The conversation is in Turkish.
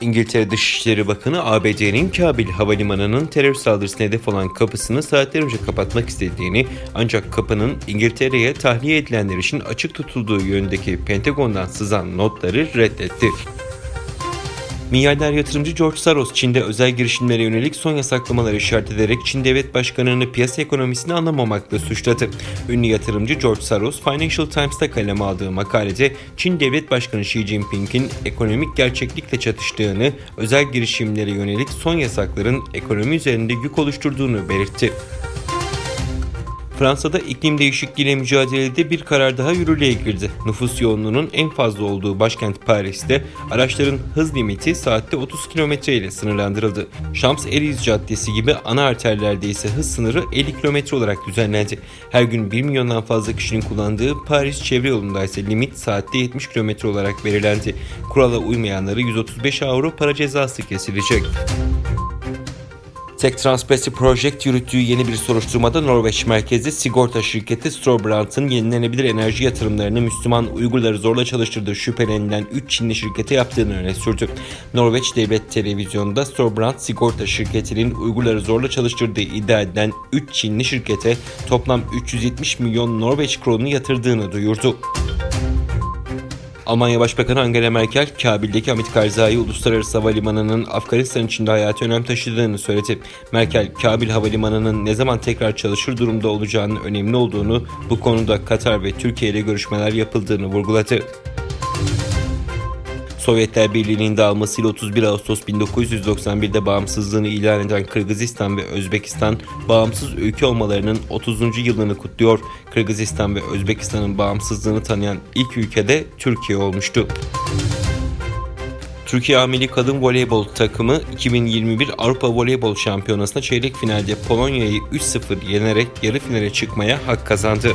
İngiltere Dışişleri Bakanı ABD'nin Kabil Havalimanı'nın terör saldırısına hedef olan kapısını saatler önce kapatmak istediğini ancak kapının İngiltere'ye tahliye edilenler için açık tutulduğu yönündeki Pentagon'dan sızan notları reddetti. Milyarder yatırımcı George Soros, Çin'de özel girişimlere yönelik son yasaklamaları işaret ederek Çin devlet başkanını piyasa ekonomisini anlamamakla suçladı. Ünlü yatırımcı George Soros, Financial Times'ta kaleme aldığı makalede Çin devlet başkanı Xi Jinping'in ekonomik gerçeklikle çatıştığını, özel girişimlere yönelik son yasakların ekonomi üzerinde yük oluşturduğunu belirtti. Fransa'da iklim değişikliğiyle mücadelede bir karar daha yürürlüğe girdi. Nüfus yoğunluğunun en fazla olduğu başkent Paris'te araçların hız limiti saatte 30 km ile sınırlandırıldı. Champs-Élysées Caddesi gibi ana arterlerde ise hız sınırı 50 km olarak düzenlendi. Her gün 1 milyondan fazla kişinin kullandığı Paris çevre yolunda ise limit saatte 70 km olarak belirlendi. Kurala uymayanlara 135 avro para cezası kesilecek. Tech Transparency Project yürüttüğü yeni bir soruşturmada Norveç merkezli sigorta şirketi Storebrand'ın yenilenebilir enerji yatırımlarını Müslüman Uygurları zorla çalıştırdığı şüphelenilen 3 Çinli şirkete yaptığını öne sürdü. Norveç Devlet Televizyonu'nda Storebrand sigorta şirketinin Uygurları zorla çalıştırdığı iddia edilen 3 Çinli şirkete toplam 370 milyon Norveç kronu yatırdığını duyurdu. Almanya Başbakanı Angela Merkel, Kabil'deki Hamit Karzai Uluslararası Havalimanı'nın Afganistan içinde hayati önem taşıdığını söyledi. Merkel, Kabil Havalimanı'nın ne zaman tekrar çalışır durumda olacağının önemli olduğunu, bu konuda Katar ve Türkiye ile görüşmeler yapıldığını vurguladı. Sovyetler Birliği'nin dağılmasıyla 31 Ağustos 1991'de bağımsızlığını ilan eden Kırgızistan ve Özbekistan bağımsız ülke olmalarının 30. yılını kutluyor. Kırgızistan ve Özbekistan'ın bağımsızlığını tanıyan ilk ülke de Türkiye olmuştu. Türkiye Amili Kadın Voleybol takımı 2021 Avrupa Voleybol Şampiyonası'nda çeyrek finalde Polonya'yı 3-0 yenerek yarı finale çıkmaya hak kazandı.